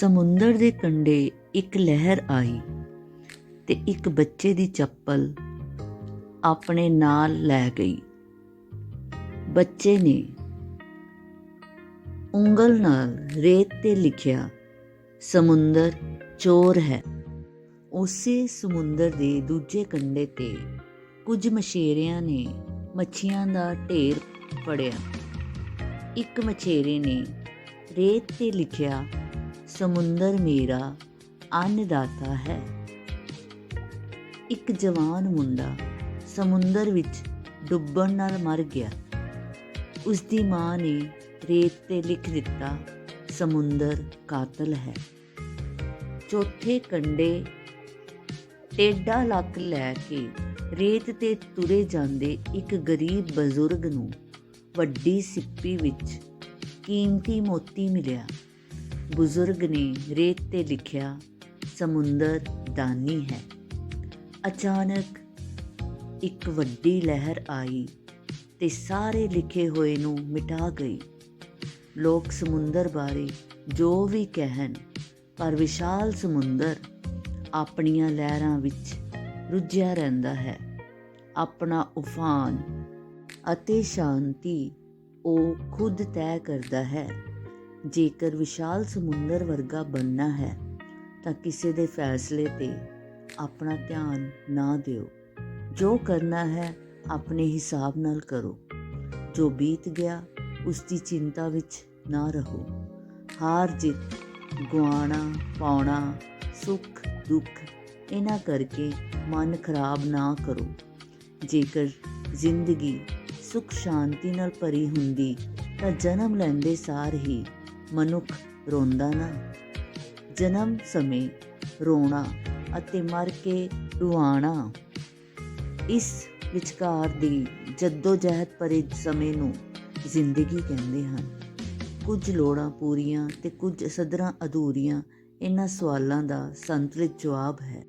ਸਮੁੰਦਰ ਦੇ ਕੰਢੇ ਇੱਕ ਲਹਿਰ ਆਈ ਤੇ ਇੱਕ ਬੱਚੇ ਦੀ ਚੱਪਲ ਆਪਣੇ ਨਾਲ ਲੈ ਗਈ। ਬੱਚੇ ਨੇ ਉਂਗਲ ਨਾਲ ਰੇਤ ਤੇ ਲਿਖਿਆ, ਸਮੁੰਦਰ ਚੋਰ ਹੈ। ਉਸੇ ਸਮੁੰਦਰ ਦੇ ਦੂਜੇ ਕੰਢੇ ਤੇ ਕੁਝ ਮਛੇਰਿਆਂ ਨੇ ਮੱਛੀਆਂ ਦਾ ਢੇਰ ਫੜਿਆ। ਇੱਕ ਮਛੇਰੇ ਨੇ ਰੇਤ ਤੇ ਲਿਖਿਆ ਸਮੁੰਦਰ ਮੇਰਾ ਅੰਨਦਾਤਾ ਹੈ। ਇੱਕ ਜਵਾਨ ਮੁੰਡਾ ਸਮੁੰਦਰ ਵਿੱਚ ਡੁੱਬਣ ਨਾਲ ਮਰ ਗਿਆ। ਉਸ ਦੀ ਮਾਂ ਨੇ ਰੇਤ ਤੇ ਲਿਖ ਦਿੱਤਾ, ਸਮੁੰਦਰ ਕਾਤਲ ਹੈ। ਚੌਥੇ ਕੰਡੇ ਟੇਡਾ ਲੱਕ ਲੈ ਕੇ ਰੇਤ ਤੇ ਤੁਰੇ ਜਾਂਦੇ ਇੱਕ ਗਰੀਬ ਬਜ਼ੁਰਗ ਨੂੰ ਵੱਡੀ ਸਿੱਪੀ ਵਿੱਚ ਕੀਮਤੀ ਮੋਤੀ ਮਿਲਿਆ। ਬਜ਼ੁਰਗ ਨੇ ਰੇਤ ਤੇ ਲਿਖਿਆ, ਸਮੁੰਦਰ ਦਾਨੀ ਹੈ। ਅਚਾਨਕ ਇੱਕ ਵੱਡੀ ਲਹਿਰ ਆਈ ਤੇ ਸਾਰੇ ਲਿਖੇ ਹੋਏ ਨੂੰ ਮਿਟਾ ਗਈ। ਲੋਕ ਸਮੁੰਦਰ ਬਾਰੇ ਜੋ ਵੀ ਕਹਿਣ, ਪਰ ਵਿਸ਼ਾਲ ਸਮੁੰਦਰ ਆਪਣੀਆਂ ਲਹਿਰਾਂ ਵਿੱਚ ਰੁੱਝਿਆ ਰਹਿੰਦਾ ਹੈ। ਆਪਣਾ ਉਫਾਨ ਅਤੇ ਸ਼ਾਂਤੀ ਉਹ ਖੁਦ ਤੈਅ ਕਰਦਾ ਹੈ। ਜੇਕਰ ਵਿਸ਼ਾਲ ਸਮੁੰਦਰ ਵਰਗਾ ਬਣਨਾ ਹੈ, ਤਾਂ ਕਿਸੇ ਦੇ ਫੈਸਲੇ ਤੇ ਆਪਣਾ ਧਿਆਨ ਨਾ ਦਿਓ। ਜੋ ਕਰਨਾ ਹੈ, ਆਪਣੇ ਹਿਸਾਬ ਨਾਲ ਕਰੋ। ਜੋ ਬੀਤ ਗਿਆ ਉਸ ਦੀ ਚਿੰਤਾ ਵਿੱਚ ਨਾ ਰਹੋ। ਹਾਰ ਜਿੱਤ ਗੁਆਣਾ ਪਾਉਣਾ, ਸੁੱਖ, ਦੁੱਖ, ਇਹਨਾਂ ਕਰਕੇ ਮਨ ਖਰਾਬ ਨਾ ਕਰੋ। ਜੇਕਰ ਜ਼ਿੰਦਗੀ ਸੁਖ ਸ਼ਾਂਤੀ ਨਾਲ ਭਰੀ ਹੁੰਦੀ, ਤਾਂ ਜਨਮ ਲੈਂਦੇ ਸਾਰ ਹੀ ਮਨੁੱਖ ਰੋਂਦਾ ਨਾ। ਜਨਮ ਸਮੇਂ ਰੋਣਾ ਅਤੇ ਮਰ ਕੇ ਰੁਆਣਾ ਇਸ ਵਿਚਕਾਰ ਦੀ ਜੱਦੋ ਜਹਿਦ ਭਰੇ ਸਮੇਂ ਨੂੰ ਜ਼ਿੰਦਗੀ ਕਹਿੰਦੇ ਹਨ। ਕੁਝ ਲੋੜਾਂ ਪੂਰੀਆਂ ਤੇ ਕੁਝ ਸਦਰਾਂ ਅਧੂਰੀਆਂ, ਇਹਨਾਂ ਸਵਾਲਾਂ ਦਾ ਸੰਤੁਲਿਤ ਜਵਾਬ ਹੈ।